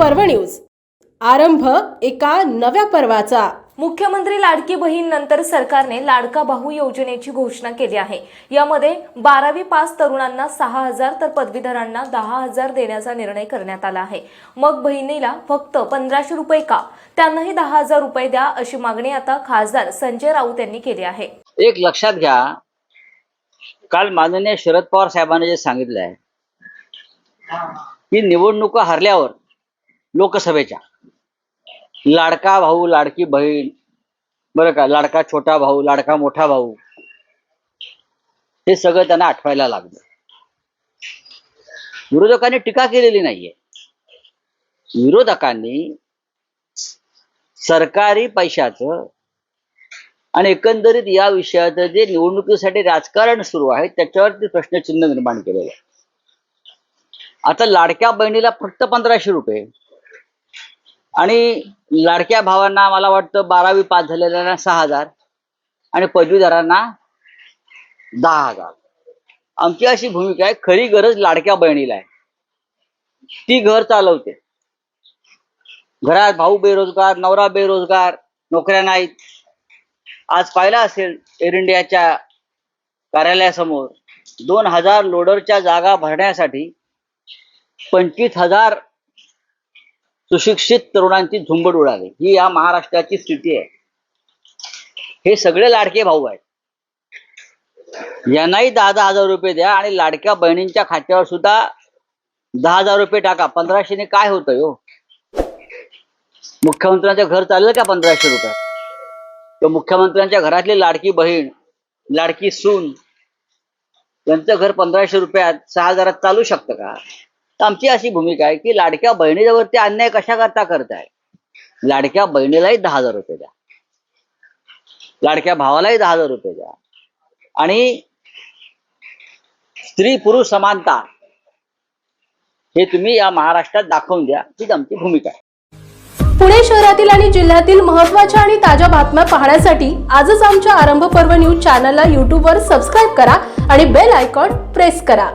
News. आरंभ एका नव्या पर्वाचा. मुख्यमंत्री लाडकी बहीण नंतर सरकारने लाडका भाऊ योजनेची घोषणा केली आहे. यामध्ये बारावी पास तरुणांना सहा हजार तर पदवीधरांना दहा हजार देण्याचा निर्णय करण्यात आला आहे. मग बहिणीला फक्त पंधराशे रुपये का? त्यांनाही दहा हजार रुपये द्या अशी मागणी आता खासदार संजय राऊत यांनी केली आहे. एक लक्षात घ्या काल माननीय शरद पवार साहेबांनी जे सांगितलं आहे की निवडणुका हरल्यावर लोकसभेच्या. लाडका भाऊ लाडकी बहीण बरं का लाडका छोटा भाऊ लाडका मोठा भाऊ हे सगळं त्यांना आठवायला लागलं. विरोधकांनी टीका केलेली नाहीये. विरोधकांनी सरकारी पैशाचं आणि एकंदरीत या विषयाचं जे निवडणुकीसाठी राजकारण सुरू आहे त्याच्यावरती प्रश्नचिन्ह निर्माण केलेलं आहे. आता लाडक्या बहिणीला फक्त पंधराशे रुपये आणि लाडक्या भावांना मला वाटतं बारावी पास झालेल्यांना सहा हजार आणि पदवीधरांना दहा हजार. आमची अशी भूमिका आहे खरी गरज लाडक्या बहिणीला आहे. ती घर चालवते. घरात भाऊ बेरोजगार नवरा बेरोजगार नोकऱ्या नाहीत. आज पाहिला असेल एअर इंडियाच्या कार्यालयासमोर दोन हजार लोडरच्या जागा भरण्यासाठी पंचवीस हजार सुशिक्षित तरुणांची झुंबड उडाली. ही या महाराष्ट्राची स्थिती आहे. हे सगळे लाडके भाऊ आहेत. यांनाही दहा दहा हजार रुपये द्या आणि लाडक्या बहिणींच्या खात्यावर सुद्धा दहा हजार रुपये टाका. पंधराशेने काय होतं हो? मुख्यमंत्र्यांचं घर चाललं का पंधराशे रुपयात तर मुख्यमंत्र्यांच्या घरातली लाडकी बहीण लाडकी सून त्यांचं घर पंधराशे रुपयात सहा हजारात चालू शकतं का? आमची अशी भूमिका आहे की लाडक्या बहिणीवरती अन्याय कशा करता करताय? लाडक्या बहिणीलाही दहा हजार रुपये द्या. लाडक्या भावालाही दहा हजार रुपये द्या. आणि स्त्री पुरुष समानता हे तुम्ही या महाराष्ट्रात दाखवून द्या. हीच आमची भूमिका आहे. पुणे शहरातील आणि जिल्ह्यातील महत्त्वाच्या आणि ताज्या बातम्या पाहण्यासाठी आजच आमच्या आरंभ पर्व न्यूज चॅनलला यूट्यूबवर सबस्क्राईब करा आणि बेल आयकॉन प्रेस करा.